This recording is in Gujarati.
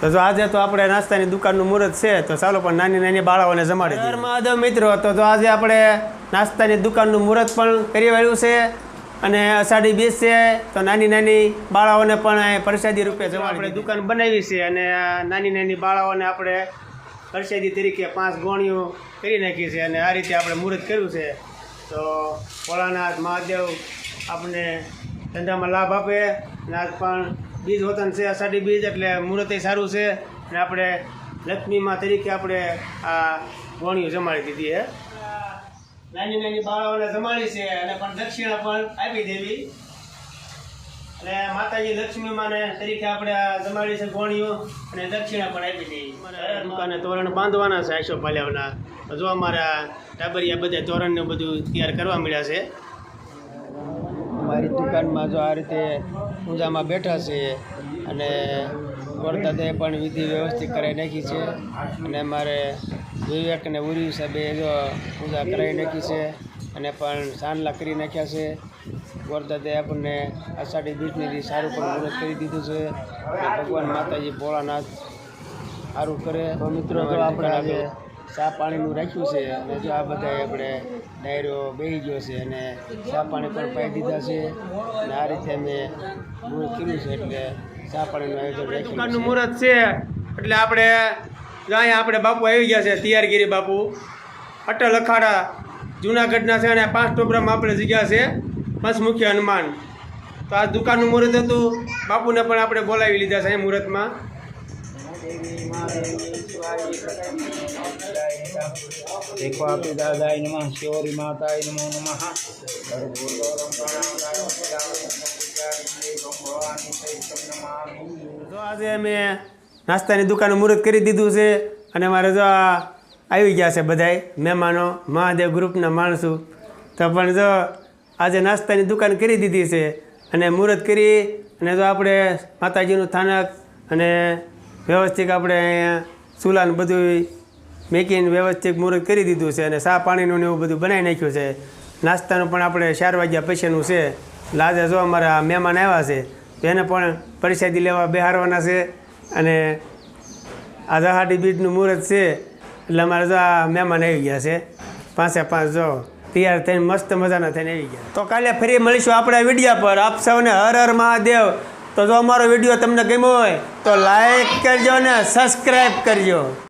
તો જો આજે તો આપણે નાસ્તાની દુકાનનું મુહૂર્ત છે તો ચાલો પણ નાની નાની બાળાઓને જમાડી દઈએ. માધવ મિત્રો તો જો આજે આપણે નાસ્તાની દુકાનનું મુહૂર્ત પણ કરી વાળ્યું છે અને અષાઢી બીજ છે તો નાની નાની બાળાઓને પણ પ્રસાદી રૂપે જમા આપણે દુકાન બનાવી છે અને નાની નાની બાળાઓને આપણે પ્રસાદી તરીકે પાંચ ગોણીઓ કરી નાખી છે અને આ રીતે આપણે મુહૂર્ત કર્યું છે. તો ભોળાનાથ મહાદેવ આપણને ધંધામાં લાભ આપે અને આજ પણ બીજ વતન છે અષાઢી બીજ એટલે મુહૂર્તે સારું છે. અને આપણે લક્ષ્મીમાં તરીકે આપણે આ ગોણીઓ જમાડી દીધી છે. નાની નાની બાળાઓને જમાડી છે અને પણ દક્ષિણા પણ આપી દેવી અને માતાજી લક્ષ્મીમાં તરીકે આપણે આ જમાડી છે ગોણીઓ અને દક્ષિણા પણ આપી દેવી દુકાને તોરણ બાંધવાના છે આશો પાલ્યાવના જો અમારા ટાબરિયા બધા તોરણને બધું તૈયાર કરવા મળ્યા છે. મારી દુકાનમાં જો આ રીતે પૂજામાં બેઠા છે અને વરદાદે પણ વિધિ વ્યવસ્થિત કરાવી નાખી છે. અને મારે વિવેક અને ઉરી સાહેબે જો પૂજા કરાવી નાખી છે અને પણ સાનલા કરી નાખ્યા છે. વરદાદે આપણને અષાઢી બીજની સારું પણ મુહૂર્ત કરી દીધું છે. ભગવાન માતાજી ભોળાનાથ સારું કરે. મિત્રો આપણે આજે ચા પાણીનું રાખ્યું છે અને જો આ બધા આપણે ડાયરો બેહી ગયો છે અને ચા પાણી પણ પાઈ દીધા છે અને આ રીતે અમે મુહૂર્ત કર્યું છે એટલે ચા પાણીનું આયોજન રાખ્યું મુહૂર્ત છે એટલે આપણે જો અહીંયા આપણે બાપુ આવી ગયા છે, તૈયારગીરી બાપુ. અટલ અખાડા જુનાગઢના છે અને પાંચ ટોપરામાં આપણે જગ્યા છે પંચમુખી હનુમાન. તો આ દુકાનનું મુહૂર્ત હતું. બાપુને પણ આપણે બોલાવી લીધા છે અહીં મુહૂર્તમાં. દેખો આપી દાદાય નમઃ શિવરી માતાય નમો નમઃ. જો આજે અમે નાસ્તાની દુકાનનું મુહૂર્ત કરી દીધું છે અને મારે જો આવી ગયા છે બધાય, મહેમાનો, મહાદેવ ગ્રુપના માણસો. તો પણ જો આજે નાસ્તાની દુકાન કરી દીધી છે અને મુહૂર્ત કરી અને જો આપણે માતાજીનું સ્થાનક અને વ્યવસ્થિત આપણે અહીંયા ચૂલાને બધું મેકીને વ્યવસ્થિત મુહૂર્ત કરી દીધું છે અને સા પાણીનું ને એવું બધું બનાવી નાખ્યું છે. નાસ્તાનું પણ આપણે ચાર વાગ્યા પૈસાનું છે. લાજે જો અમારા મહેમાન આવ્યા છે, તો એને પણ પરિષદી લેવા બેહારવાના છે અને આ દહાડી બીજનું મુહૂર્ત છે. એટલે અમારે જો આ મહેમાન આવી ગયા છે. પાંચે પાંચ જો તૈયાર થઈને મસ્ત મજાના થઈને આવી ગયા. તો કાલે ફરી મળીશું આપણા વિડીયા પર. આપ સૌને હર હર મહાદેવ. તો જો અમારો વીડિયો તમને ગમ્યો હોય તો લાઈક કરજો ને સબસ્ક્રાઈબ કરજો.